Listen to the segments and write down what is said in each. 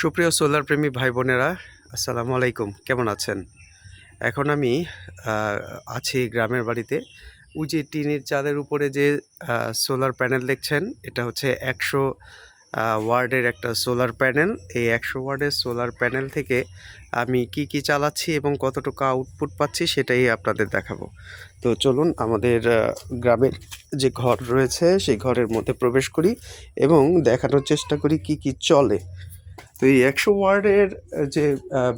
সুপ্রিয় সোলার প্রেমী ভাই বোনেরা আসসালামু আলাইকুম। কেমন আছেন? এখন আমি আছি গ্রামের বাড়িতে। ওই যে টিনের চালের উপরে যে সোলার প্যানেল দেখছেন, এটা হচ্ছে একশো ওয়ার্ডের একটা সোলার প্যানেল। এই একশো ওয়ার্ডের সোলার প্যানেল থেকে আমি কি কি চালাচ্ছি এবং কতটুকু আউটপুট পাচ্ছি সেটাই আপনাদের দেখাবো। তো চলুন আমাদের গ্রামের যে ঘর রয়েছে, সেই ঘরের মধ্যে প্রবেশ করি এবং দেখানোর চেষ্টা করি কি কি চলে। তো এই একশো ওয়ার্ডের যে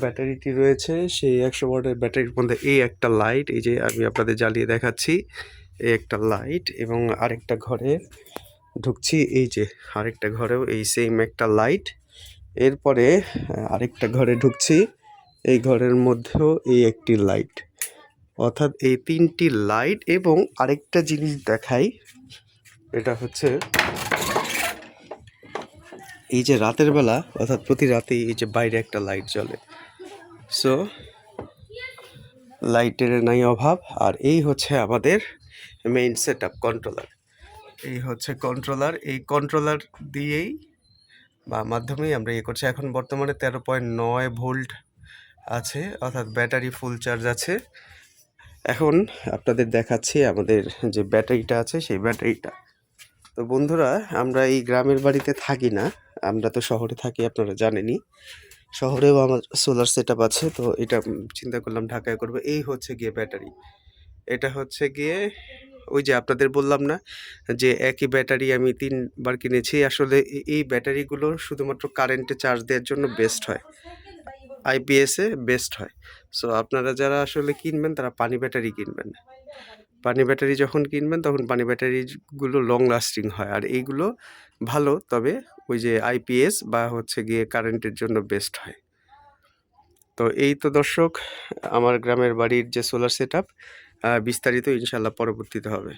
ব্যাটারিটি রয়েছে, সেই একশো ওয়ার্ডের ব্যাটারির মধ্যে এই একটা লাইট, এই যে আমি আপনাদের জ্বালিয়ে দেখাচ্ছি এই একটা লাইট এবং আরেকটা ঘরে ঢুকছি, এই যে আরেকটা ঘরেও এই সেম একটা লাইট। এরপরে আরেকটা ঘরে ঢুকছি, এই ঘরের মধ্যেও এই একটি লাইট। অর্থাৎ এই তিনটি লাইট এবং আরেকটা জিনিস দেখাই, এটা হচ্ছে এই যে রাতের বেলা, অর্থাৎ প্রতি রাতেই এই যে বাইরে একটা লাইট জ্বলে। সো লাইটের নাই অভাব, আর এই হচ্ছে আমাদের মেইন সেট আপ কন্ট্রোলার এই হচ্ছে কন্ট্রোলার এই কন্ট্রোলার দিয়েই বা মাধ্যমেই আমরা ইয়ে করছি। এখন বর্তমানে তেরো পয়েন্ট নয় ভোল্ট আছে, অর্থাৎ ব্যাটারি ফুল চার্জ আছে। এখন আপনাদের দেখাচ্ছি আমাদের যে ব্যাটারিটা আছে, সেই ব্যাটারিটা তো বন্ধুরা, আমরা এই গ্রামের বাড়িতে থাকি না। আমরা তো শহরে থাকি, আপনারা জানেনই। শহরেও আমার সোলার সেট আছে, তো এটা চিন্তা করলাম ঢাকায় করব। এই হচ্ছে গিয়ে ব্যাটারি। এটা হচ্ছে গিয়ে, ওই যে আপনাদের বললাম না, যে একই ব্যাটারি আমি তিনবার কিনেছি। আসলে এই ব্যাটারিগুলো শুধুমাত্র কারেন্টে চার্জ দেওয়ার জন্য বেস্ট হয়। আইপিএসে বেস্ট হয়। সো আপনারা যারা আসলে কিনবেন, তারা পানি ব্যাটারি কিনবেন। পানি ব্যাটারি যখন কিনবেন, তখন পানি ব্যাটারিগুলো লং লাস্টিং হয়। আর এইগুলো ভালো, তবে ওই যে আইপিএস বা হচ্ছে গিয়ে কারেন্টের জন্য বেস্ট হয়। তো এই তো দর্শক, আমার গ্রামের বাড়ির যে সোলার সেট বিস্তারিত ইনশাল্লাহ পরবর্তীতে হবে।